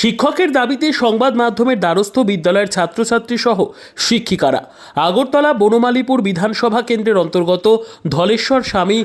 শিক্ষকের দাবিতে সংবাদ মাধ্যমের দ্বারস্থ বিদ্যালয়ের ছাত্রছাত্রী সহ শিক্ষিকারা। আগরতলা বনমালীপুর বিধানসভা কেন্দ্রের অন্তর্গত ধলেশ্বর স্বামী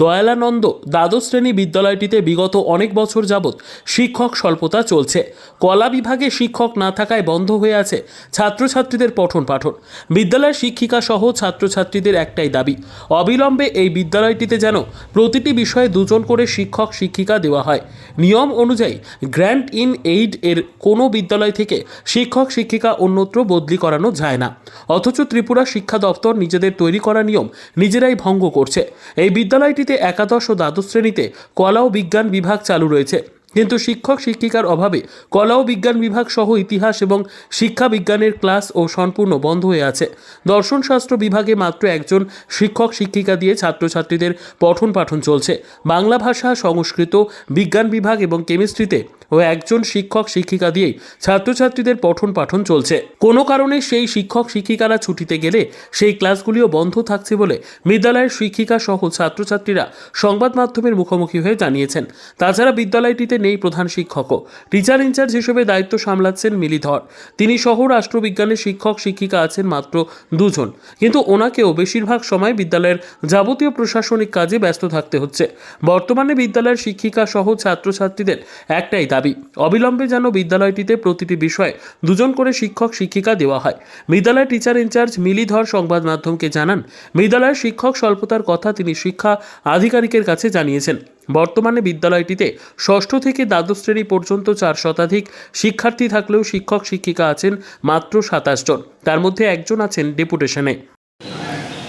দয়ালানন্দ দ্বাদশ শ্রেণি বিদ্যালয়টিতে বিগত অনেক বছর যাবৎ শিক্ষক স্বল্পতা চলছে। কলা বিভাগে শিক্ষক না থাকায় বন্ধ হয়ে আছে ছাত্রছাত্রীদের পঠন পাঠন। বিদ্যালয়ের শিক্ষিকা সহ ছাত্রছাত্রীদের একটাই দাবি, অবিলম্বে এই বিদ্যালয়টিতে যেন প্রতিটি বিষয়ে দুজন করে শিক্ষক শিক্ষিকা দেওয়া হয়। নিয়ম অনুযায়ী গ্র্যান্ট ইন এইড এর কোনো বিদ্যালয় থেকে শিক্ষক, শিক্ষিকা অন্যত্র বদলি করানো যায় না। অথচ ত্রিপুরা শিক্ষা দপ্তর নিজেদের তৈরি করা নিয়ম নিজেরাই ভঙ্গ করছে। এই বিদ্যালয়টিতে একাদশ ও দ্বাদশ শ্রেণীতে কলা ও বিজ্ঞান বিভাগ চালু রয়েছে। কিন্তু শিক্ষক, শিক্ষিকার অভাবে কলা ও বিজ্ঞান বিভাগ সহ ইতিহাস এবং শিক্ষা বিজ্ঞানের ক্লাস ও সম্পূর্ণ বন্ধ হয়ে আছে। দর্শনশাস্ত্র বিভাগে মাত্র একজন শিক্ষক, শিক্ষিকা দিয়ে ছাত্রছাত্রীদের পঠন পাঠন চলছে। বাংলা ভাষা, সংস্কৃত, বিজ্ঞান বিভাগ এবং কেমিস্ট্রিতে ও একজন শিক্ষক শিক্ষিকা দিয়েই ছাত্রছাত্রীদের পঠন পাঠন চলছে। কোনো কারণে সেই শিক্ষক শিক্ষিকারা ছুটিতে গেলে সেই ক্লাসগুলিও বন্ধ থাকছে বলে বিদ্যালয়ের শিক্ষিকা সহ ছাত্রছাত্রীরা সংবাদ মাধ্যমের মুখোমুখি হয়ে জানিয়েছেন। তাছাড়া বিদ্যালয়টিতে নেই প্রধান শিক্ষকও। টিচার ইনচার্জ হিসেবে দায়িত্ব সামলাচ্ছেন মিলিধর তিনি সহ রাষ্ট্রবিজ্ঞানের শিক্ষক শিক্ষিকা আছেন মাত্র দুজন। কিন্তু ওনাকেও বেশিরভাগ সময় বিদ্যালয়ের যাবতীয় প্রশাসনিক কাজে ব্যস্ত থাকতে হচ্ছে। বর্তমানে বিদ্যালয়ের শিক্ষিকা সহ ছাত্রছাত্রীদের একটাই দাবি। অবিলম্বে যেন বিদ্যালয়টিতে প্রতিটি বিষয়ে দুজন করে শিক্ষক, শিক্ষিকা দেওয়া হয়। বিদ্যালয়ের টিচার ইনচার্জ মিলিধর সংবাদ মাধ্যমকে জানান, বিদ্যালয়ের শিক্ষক স্বল্পতার কথা তিনি শিক্ষা আধিকারিকের কাছে জানিয়েছেন। বর্তমানে বিদ্যালয়টিতে ষষ্ঠ থেকে দ্বাদশ শ্রেণি পর্যন্ত চার শতাধিক শিক্ষার্থী থাকলেও শিক্ষক, শিক্ষিকা আছেন মাত্র সাতাশ জন। তার মধ্যে একজন আছেন ডেপুটেশনে।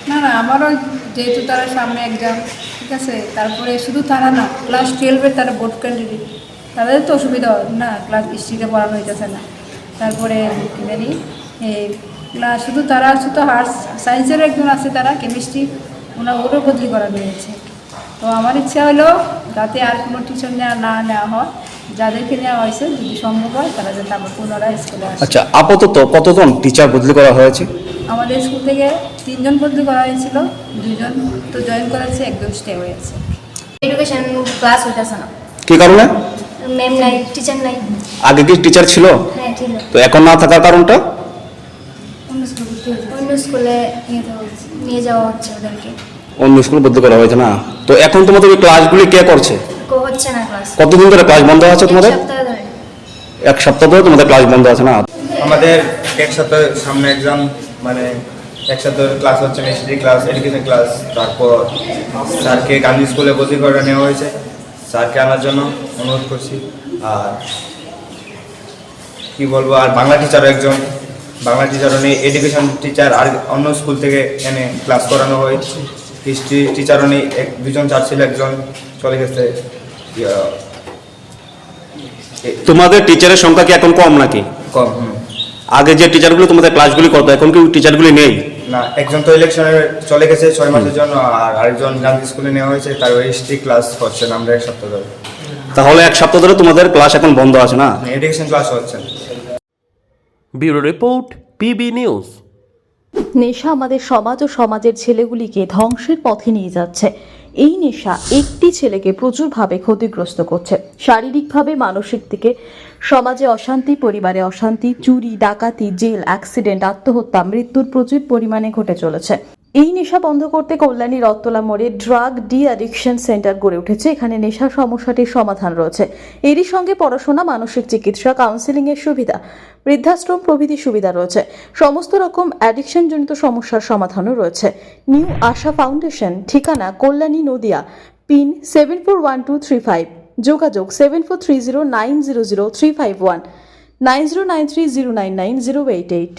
না না, আমারও যেহেতু তারা সামনে এক্সাম ঠিক আছে? তারপরে শুধু তারা না ক্লাস টুয়েলভের তারা বোর্ড ক্যান্ডিডেট তাদের তো অসুবিধা হয় না ক্লাস হিস্ট্রিতে পড়ানো হইতেছে না। তারপরে জানি ক্লাস শুধু তারা শুধু আর্টস সায়েন্সেরও একজন আছে তারা কেমিস্ট্রি ওনার ওরও বদলি করানো হয়েছে। তো আমার ইচ্ছা হলো যাতে আর কোনো টিউশন নেওয়া না নেওয়া হয় যাদেরকে নেওয়া হয়েছে যদি সম্ভব হয় তারা যাতে আবার পুনরায় স্কুলে আসে। আচ্ছা আপাতত কতজন টিচার বদলি করা হয়েছে? আমাদের স্কুল থেকে তিনজন বদলি করা হয়েছিল দুজন তো জয়েন করেছে একজন স্টে হয়েছে। এডুকেশন ক্লাস হইতেছে না। কি কারণে? ম্যাম নাই টিচার নাই। আগে কি টিচার ছিল? হ্যাঁ ঠিক তো এখন না থাকার কারণটা? অন্য স্কুলে নিয়ে যাওয়া হচ্ছে ওদেরকে। অন্য স্কুল বদলি করা হয়েছে না? তো এখন তোমাদের ওই ক্লাসগুলি কে করছে? হচ্ছে না ক্লাস কতদিন ধরে ক্লাস বন্ধ আছে তোমাদের? এক সপ্তাহ ধরে তোমাদের ক্লাস বন্ধ আছে না? আমাদের এক সপ্তাহ সামনে এক্সাম মানে এক সপ্তাহ ক্লাস হচ্ছে মিস্ট্রি ক্লাস এডুকেশন ক্লাস তারপর স্যারকে গান্ধী স্কুলে বদলি করে নেওয়া হয়েছে। স্যারকে আনার জন্য অনুরোধ করছি। আর কি বলব আর বাংলা টিচারও একজন। বাংলা টিচারও নেই এডুকেশন টিচার আর অন্য স্কুল থেকে এনে ক্লাস করানো হয়। হিস্ট্রি টিচারও নেই এক দুজন চার ছিল একজন চলে গেছে তোমাদের টিচারের সংখ্যা কি এখন কম নাকি? কম হুম। আগে যে টিচারগুলো তোমাদের ক্লাসগুলি করতো এখন কি টিচারগুলি নেই? না একজন তো ইলেকশনে চলে গেছে ছয় মাসের জন্য আর আরেকজন গান্ধী স্কুলে নেওয়া হয়েছে তার ওই হিস্ট্রি ক্লাস হচ্ছে না আমরা এক সপ্তাহ ধরে। তাহলে এক সপ্তাহ ধরে তোমাদের ক্লাস এখন বন্ধ আছে না? এডুকেশন ক্লাস হচ্ছে না। Bureau report PB news. নেশা আমাদের সমাজ ও সমাজের ছেলেগুলিকে ধ্বংসের পথে নিয়ে যাচ্ছে। এই নেশা একটি ছেলেকে প্রচুরভাবে ক্ষতিগ্রস্ত করছে। শারীরিকভাবে, মানসিক দিকে, সমাজে অশান্তি, পরিবারে অশান্তি, চুরি, ডাকাতি, জেল, অ্যাক্সিডেন্ট, আত্মহত্যা, মৃত্যুর প্রচুর পরিমাণে ঘটে চলেছে। এই নেশা বন্ধ করতে কল্যাণী রত্তলা মোড়ে ড্রাগ ডি অ্যাডিকশন সেন্টার গড়ে উঠেছে। এখানে নেশা সমস্যাটির সমাধান রয়েছে। এরই সঙ্গে পড়াশোনা, মানসিক চিকিৎসা কাউন্সিলিং এর সুবিধা, বৃদ্ধাশ্রম প্রভৃতি সুবিধা রয়েছে। সমস্ত রকম অ্যাডিকশন জনিত সমস্যার সমাধানও রয়েছে। নিউ আশা ফাউন্ডেশন, ঠিকানা Kalyani Nadia, pin seven four one two three five যোগাযোগ seven four three zero nine zero zero three five one nine zero nine three zero nine nine zero eight eight